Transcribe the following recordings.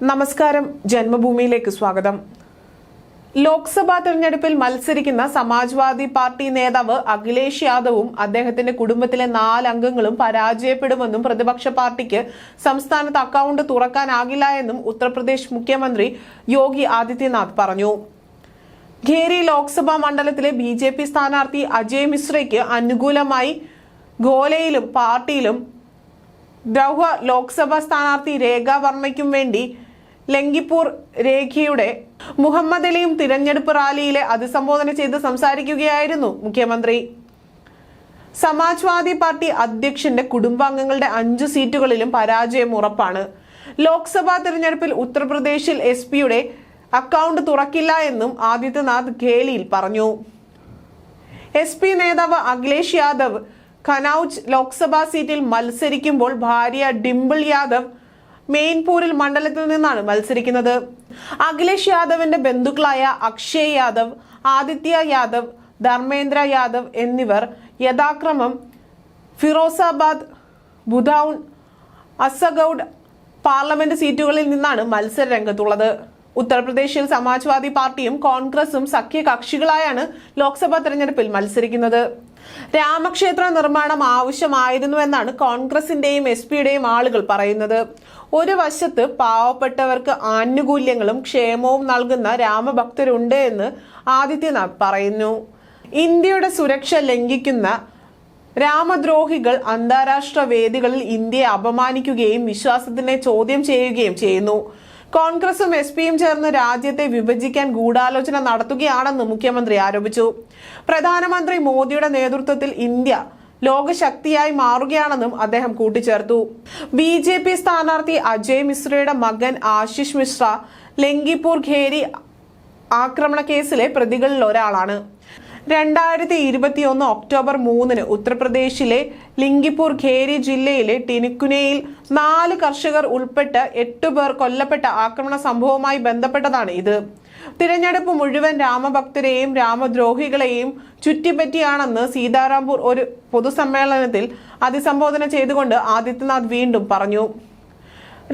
നമസ്കാരം. ജന്മഭൂമിയിലേക്ക് സ്വാഗതം. ലോക്സഭാ തെരഞ്ഞെടുപ്പിൽ മത്സരിക്കുന്ന സമാജ്വാദി പാർട്ടി നേതാവ് അഖിലേഷ് യാദവും അദ്ദേഹത്തിന്റെ കുടുംബത്തിലെ നാല് അംഗങ്ങളും പരാജയപ്പെടുമെന്നും പ്രതിപക്ഷ പാർട്ടിക്ക് സംസ്ഥാനത്ത് അക്കൗണ്ട് തുറക്കാനാകില്ല എന്നും ഉത്തർപ്രദേശ് മുഖ്യമന്ത്രി യോഗി ആദിത്യനാഥ് പറഞ്ഞു. ഖേരി ലോക്സഭാ മണ്ഡലത്തിലെ ബി ജെ പി സ്ഥാനാർത്ഥി അജയ് മിശ്രയ്ക്ക് അനുകൂലമായി ഗോലയിലും പാർട്ടിയിലും ദ്രൗഹ ലോക്സഭാ സ്ഥാനാർത്ഥി രേഖ വർമ്മയ്ക്കും വേണ്ടി ലങ്കിപ്പൂർ രേഖിയുടെ മുഹമ്മദ് അലിയും തിരഞ്ഞെടുപ്പ് റാലിയിലെ അഭിസംബോധന ചെയ്ത് സംസാരിക്കുകയായിരുന്നു മുഖ്യമന്ത്രി. സമാജ്വാദി പാർട്ടി അധ്യക്ഷന്റെ കുടുംബാംഗങ്ങളുടെ അഞ്ചു സീറ്റുകളിലും പരാജയം ഉറപ്പാണ്. ലോക്സഭാ തിരഞ്ഞെടുപ്പിൽ ഉത്തർപ്രദേശിൽ എസ് പിയുടെ അക്കൗണ്ട് തുറക്കില്ല എന്നും ആദിത്യനാഥ് ഖേലിയിൽ പറഞ്ഞു. എസ് പി നേതാവ് അഖിലേഷ് യാദവ് ഖനൌജ് ലോക്സഭാ സീറ്റിൽ മത്സരിക്കുമ്പോൾ ഭാര്യ ഡിംപിൾ യാദവ് മെയിൻപൂരിൽ മണ്ഡലത്തിൽ നിന്നാണ് മത്സരിക്കുന്നത്. അഖിലേഷ് യാദവിന്റെ ബന്ധുക്കളായ അക്ഷയ് യാദവ് ആദിത്യ യാദവ് ധർമ്മേന്ദ്ര യാദവ് എന്നിവർ യഥാക്രമം ഫിറോസാബാദ് ബുധൌൺ അസഗൌഡ് പാർലമെന്റ് സീറ്റുകളിൽ നിന്നാണ് മത്സര രംഗത്തുള്ളത് ഉത്തർപ്രദേശിൽ സമാജ്വാദി പാർട്ടിയും കോൺഗ്രസും സഖ്യ കക്ഷികളായാണ് ലോക്സഭാ തെരഞ്ഞെടുപ്പിൽ മത്സരിക്കുന്നത്. രാമക്ഷേത്ര നിർമ്മാണം ആവശ്യമായിരുന്നുവെന്നാണ് കോൺഗ്രസിന്റെയും എസ് പിയുടെയും ആളുകൾ പറയുന്നത്. ഒരു വശത്ത് പാവപ്പെട്ടവർക്ക് ആനുകൂല്യങ്ങളും ക്ഷേമവും നൽകുന്ന രാമഭക്തരുണ്ട് എന്ന് ആദിത്യനാഥ് പറയുന്നു. ഇന്ത്യയുടെ സുരക്ഷ ലംഘിക്കുന്ന രാമദ്രോഹികൾ അന്താരാഷ്ട്ര വേദികളിൽ ഇന്ത്യയെ അപമാനിക്കുകയും വിശ്വാസത്തിനെ ചോദ്യം ചെയ്യുകയും ചെയ്യുന്നു. കോൺഗ്രസും എസ് പിയും ചേർന്ന് രാജ്യത്തെ വിഭജിക്കാൻ ഗൂഢാലോചന നടത്തുകയാണെന്ന് മുഖ്യമന്ത്രി ആരോപിച്ചു. പ്രധാനമന്ത്രി മോദിയുടെ നേതൃത്വത്തിൽ ഇന്ത്യ ലോകശക്തിയായി മാറുകയാണെന്നും അദ്ദേഹം കൂട്ടിച്ചേർത്തു. ബി ജെ പി സ്ഥാനാർത്ഥി അജയ് മിശ്രയുടെ മകൻ ആശിഷ് മിശ്ര ലങ്കിപ്പൂർ ഖേരി ആക്രമണ കേസിലെ പ്രതികളിൽ ഒരാളാണ്. രണ്ടായിരത്തി ഇരുപത്തിയൊന്ന് ഒക്ടോബർ മൂന്നിന് ഉത്തർപ്രദേശിലെ ലിങ്കിപ്പൂർ ഖേരി ജില്ലയിലെ ടിനിക്കുനയിൽ നാല് കർഷകർ ഉൾപ്പെട്ട് എട്ടു പേർ കൊല്ലപ്പെട്ട ആക്രമണ സംഭവവുമായി ബന്ധപ്പെട്ടതാണ് ഇത്. തിരഞ്ഞെടുപ്പ് മുഴുവൻ രാമഭക്തരെയും രാമദ്രോഹികളെയും ചുറ്റിപ്പറ്റിയാണെന്ന് സീതാറാംപൂർ ഒരു പൊതുസമ്മേളനത്തിൽ അതിസംബോധന ചെയ്തുകൊണ്ട് ആദിത്യനാഥ് വീണ്ടും പറഞ്ഞു.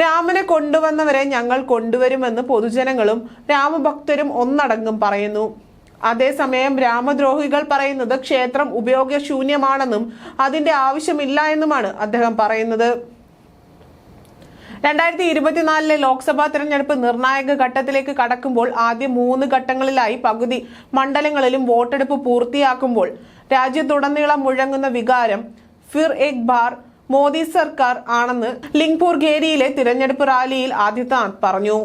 രാമനെ കൊണ്ടുവന്നവരെ ഞങ്ങൾ കൊണ്ടുവരുമെന്ന് പൊതുജനങ്ങളും രാമഭക്തരും ഒന്നടങ്കം പറയുന്നു. അതേസമയം രാമദ്രോഹികൾ പറയുന്നത് ക്ഷേത്രം ഉപയോഗശൂന്യമാണെന്നും അതിന്റെ ആവശ്യമില്ല എന്നുമാണ് അദ്ദേഹം പറയുന്നത്. രണ്ടായിരത്തി ഇരുപത്തിനാലിലെ ലോക്സഭാ തെരഞ്ഞെടുപ്പ് നിർണായക ഘട്ടത്തിലേക്ക് കടക്കുമ്പോൾ ആദ്യ മൂന്ന് ഘട്ടങ്ങളിലായി പകുതി മണ്ഡലങ്ങളിലും വോട്ടെടുപ്പ് പൂർത്തിയാക്കുമ്പോൾ രാജ്യത്തുടനീളം മുഴങ്ങുന്ന വികാരം ഫിർ എക് ബാർ മോദി സർക്കാർ ആണെന്ന് ലിംഗ്പൂർ ഖേരിയിലെ തിരഞ്ഞെടുപ്പ് റാലിയിൽ ആദിത്യനാഥ് പറഞ്ഞു.